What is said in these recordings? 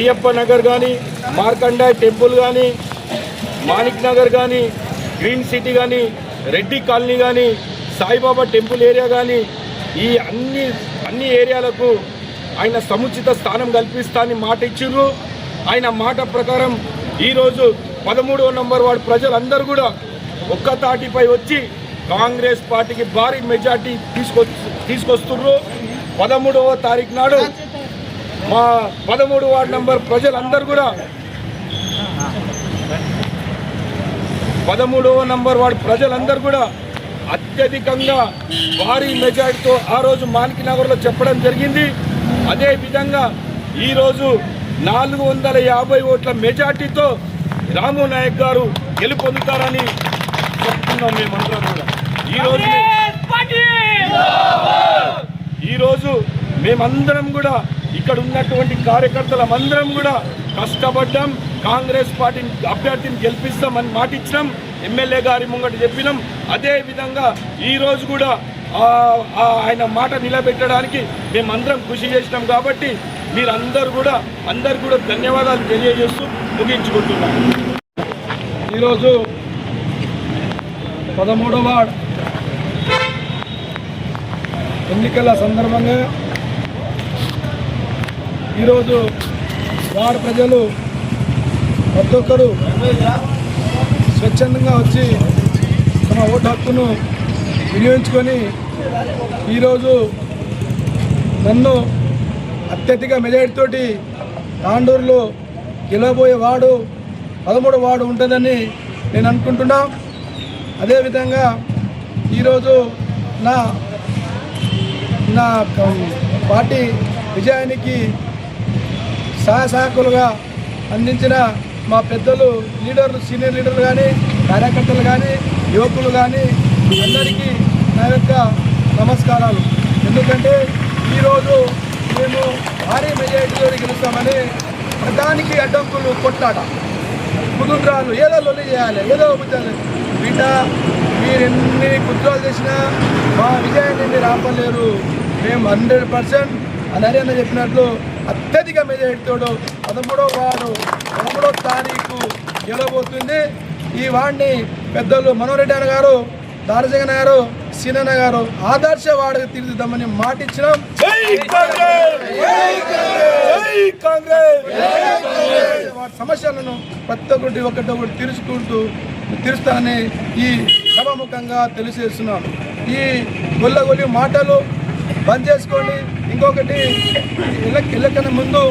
అయ్యప్ప నగర్ కానీ మార్కండాయ్ టెంపుల్ కానీ మాణిక్ నగర్ కానీ గ్రీన్ సిటీ కానీ రెడ్డి కాలనీ కానీ సాయిబాబా టెంపుల్ ఏరియా కానీ ఈ అన్ని అన్ని ఏరియాలకు ఆయన సముచిత స్థానం కల్పిస్తానని మాట ఇచ్చిర్రు ఆయన మాట ప్రకారం ఈరోజు పదమూడవ నంబర్ వార్డు ప్రజలందరూ కూడా ఒక్క తాటిపై వచ్చి కాంగ్రెస్ పార్టీకి భారీ మెజార్టీ తీసుకొ తీసుకొస్తుర్రు. పదమూడవ తారీఖు నాడు మా పదమూడు వార్డు నంబర్ ప్రజలందరూ కూడా పదమూడవ నంబర్ వార్డు ప్రజలందరూ కూడా అత్యధికంగా భారీ మెజార్టీతో ఆ రోజు మానికి నగర్లో చెప్పడం జరిగింది. అదే విధంగా ఈరోజు నాలుగు వందల యాభై ఓట్ల మెజార్టీతో రాము నాయక్ గారు గెలుపొందుతారని చెప్తున్నాం మేమందరం కూడా. ఈరోజు ఈరోజు మేమందరం కూడా ఇక్కడ ఉన్నటువంటి కార్యకర్తలం అందరం కూడా కష్టపడ్డాం. కాంగ్రెస్ పార్టీ అభ్యర్థిని గెలిపిస్తామని మాట ఇచ్చినాం ఎమ్మెల్యే గారి ముంగట చెప్పినాం. అదే విధంగా కూడా ఆ- ఆయన మాట నిలబెట్టడానికి మేమందరం కృషి చేసినాం కాబట్టి మీరందరూ కూడా అందరు కూడా ధన్యవాదాలు తెలియజేస్తూ ముగించుకుంటున్నాం. ఈరోజు పదమూడవ ఎన్నికల సందర్భంగా ఈరోజు వార్డ్ ప్రజలు ప్రతి ఒక్కరు స్వచ్ఛందంగా వచ్చి తమ ఓటు హక్కును వినియోగించుకొని ఈరోజు నన్ను అత్యధిక మెజారిటీతోటి తాండూరులో గెలవబోయే వాడు పదమూడు వార్డు ఉంటుందని నేను అనుకుంటున్నా. అదేవిధంగా ఈరోజు నా నా పార్టీ విజయానికి సహాయకులుగా అందించిన మా పెద్దలు లీడర్లు సీనియర్ లీడర్లు కానీ కార్యకర్తలు కానీ యువకులు కానీ అందరికీ నా యొక్క నమస్కారాలు. ఎందుకంటే ఈరోజు మేము భారీ మెజారిటీతో గెలుస్తామని ప్రధానికి అడ్డంకులు కొట్లాట కుదుండ్రాలు ఏదో లొల్లి చేయాలి ఏదో చేయాలి బిడ్డ మీరెన్ని కుదురాలు చేసినా మా విజయాన్ని మీరు ఆపలేరు. మేము హండ్రెడ్ పర్సెంట్ అని చెప్పినట్లు అత్యధిక మెజారిటీతో పదమూడవ వార్డు పదమూడవ తారీఖు గెలవబోతుంది. ఈ వార్డుని పెద్దలు మనోరెడ్డి అన్న గారు దారజగన్ గారు సీనన్న గారు ఆదర్శ వార్డుగా తీర్చిద్దామని మాట ఇచ్చినాం జై కాంగ్రెస్! జై కాంగ్రెస్! వాటి సమస్యలను ప్రతి ఒక్కటి ఒకటి ఒకటి తీర్చుకుంటూ తీరుస్తానని ఈ సభాముఖంగా తెలియజేస్తున్నాను ఈ గొల్లగొల్లి మాటలు బంద్ చేసుకోండి. ఇంకొకటి ఎలక్ ఎలకన్నా ముందు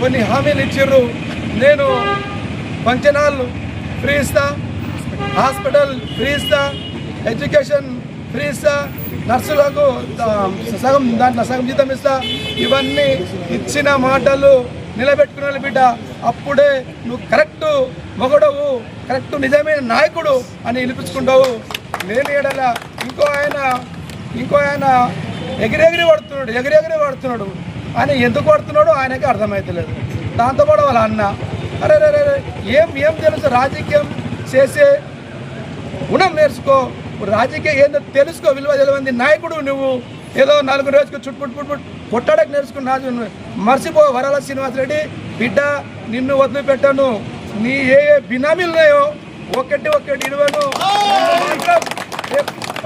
కొన్ని హామీలు ఇచ్చిర్రు. నేను ఫంక్షన్ ఫ్రీ ఇస్తా హాస్పిటల్ ఫ్రీ ఇస్తా ఎడ్యుకేషన్ ఫ్రీ ఇస్తా నర్సులకు సగం దాంట్లో సగం జీతం ఇస్తా. ఇవన్నీ ఇచ్చిన మాటలు నిలబెట్టుకునే బిడ్డ. అప్పుడే నువ్వు కరెక్ట్ మొగడవు కరెక్ట్ నిజమైన నాయకుడు అని నిలిపించుకుంటావు. లేని ఎడల ఇంకో ఆయన ఇంకో ఆయన ఎగిరెగిరి పడుతున్నాడు ఎగిరెగిరి పడుతున్నాడు ఆయన ఎందుకు పడుతున్నాడో ఆయనకి అర్థమవుతలేదు దాంతోపాటు వాళ్ళ అన్న అరే రే రే, ఏం ఏం తెలుసు? రాజకీయం చేసే గుణం నేర్చుకో. రాజకీయం ఏందో తెలుసుకో విలువ తెలియంది నాయకుడు నువ్వు. ఏదో నలుగురు రోజుకు చుట్టుపుట్టు పుట్టుపుట్ కొట్టడానికి నేర్చుకున్న రాజు మర్చిపో వరాల శ్రీనివాసరెడ్డి బిడ్డ నిన్ను వదిలిపెట్టాను. నీ ఏ ఏ బినామీలు ఉన్నాయో ఒకటి ఒకటి ఇరవను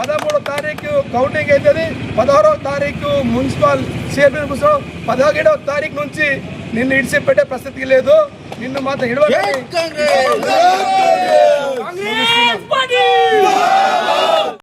పదమూడో తారీఖు కౌంటింగ్ అవుతుంది పదహారో తారీఖు మున్సిపల్ చైర్మన్ కోసం పదహేడవ తారీఖు నుంచి నిన్ను ఇడిచిపెట్టే పరిస్థితి లేదు. నిన్ను మాత్రం ఇడవాలి